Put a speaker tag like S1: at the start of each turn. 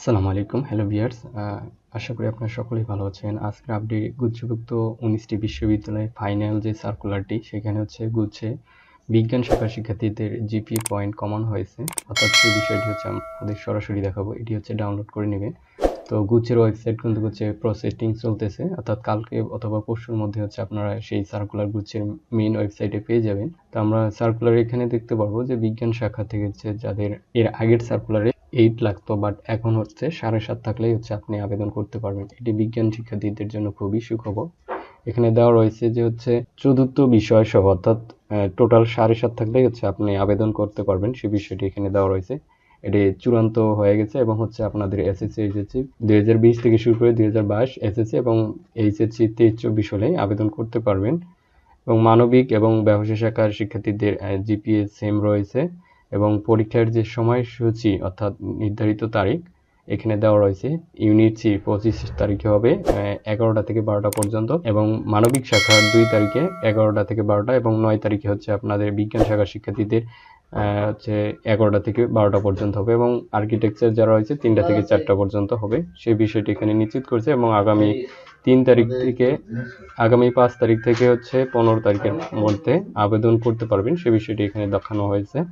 S1: আসসালামু আলাইকুম hello viewers আশা করি আপনারা সকলেই ভালো আছেন। আজকের আপডেট গুচ্ছভুক্ত উনিশটি বিশ্ববিদ্যালয়ের ফাইনাল যে সার্কুলারটি সেখানে হচ্ছে গুচ্ছে বিজ্ঞান শাখার শিক্ষার্থীদের জিপি পয়েন্ট কমন হয়েছে। অর্থাৎ সেই বিষয়টি হচ্ছে আমাদের সরাসরি দেখাবো। এটি হচ্ছে ডাউনলোড করে নেবেন। তো গুচ্ছের ওয়েবসাইট কিন্তু হচ্ছে প্রসেসিং চলতেছে। অর্থাৎ কালকে অথবা পরশুর মধ্যে হচ্ছে আপনারা সেই সার্কুলার গুচ্ছের মেইন ওয়েবসাইটে পেয়ে যাবেন। তো আমরা সার্কুলার এখানে দেখতে পারব যে বিজ্ঞান শাখা থেকে হচ্ছে যাদের এর আগের সার্কুলারে এইট লাগতো বাট এখন হচ্ছে সাড়ে সাত থাকলেই হচ্ছে আপনি আবেদন করতে পারবেন। এটি বিজ্ঞান শিক্ষার্থীদের জন্য খুবই সুখবর। এখানে দেওয়া রয়েছে যে হচ্ছে চতুর্থ বিষয় সহ, অর্থাৎ টোটাল সাড়ে সাত থাকলেই হচ্ছে আপনি আবেদন করতে পারবেন। সেই বিষয়টি এখানে দেওয়া রয়েছে। এটি চূড়ান্ত হয়ে গেছে এবং হচ্ছে আপনাদের এসএসসি এইচএসসি দুই হাজার বিশ থেকে শুরু করে দুই হাজার বাইশ এসএসসি এবং এইচএসসি তেইশ চব্বিশ হলে আবেদন করতে পারবেন। এবং মানবিক এবং ব্যবসা শাখার শিক্ষার্থীদের জিপিএ সেম রয়েছে। এবং পরীক্ষার যে সময়সূচি অর্থাৎ নির্ধারিত তারিখ এখানে দেওয়া রয়েছে ইউনিট সি পঁচিশ তারিখে হবে এগারোটা থেকে বারোটা পর্যন্ত এবং মানবিক শাখার দুই তারিখে এগারোটা থেকে বারোটা এবং নয় তারিখে হচ্ছে আপনাদের বিজ্ঞান শাখার শিক্ষার্থীদের হচ্ছে এগারোটা থেকে বারোটা পর্যন্ত হবে এবং আর্কিটেকচার যারা রয়েছে তিনটা থেকে চারটা পর্যন্ত হবে। সেই বিষয়টি এখানে নিশ্চিত করছে এবং আগামী তিন তারিখ থেকে আগামী পাঁচ তারিখ থেকে হচ্ছে পনেরো তারিখের মধ্যে আবেদন করতে পারবেন সে বিষয়টি এখানে দেখানো হয়েছে।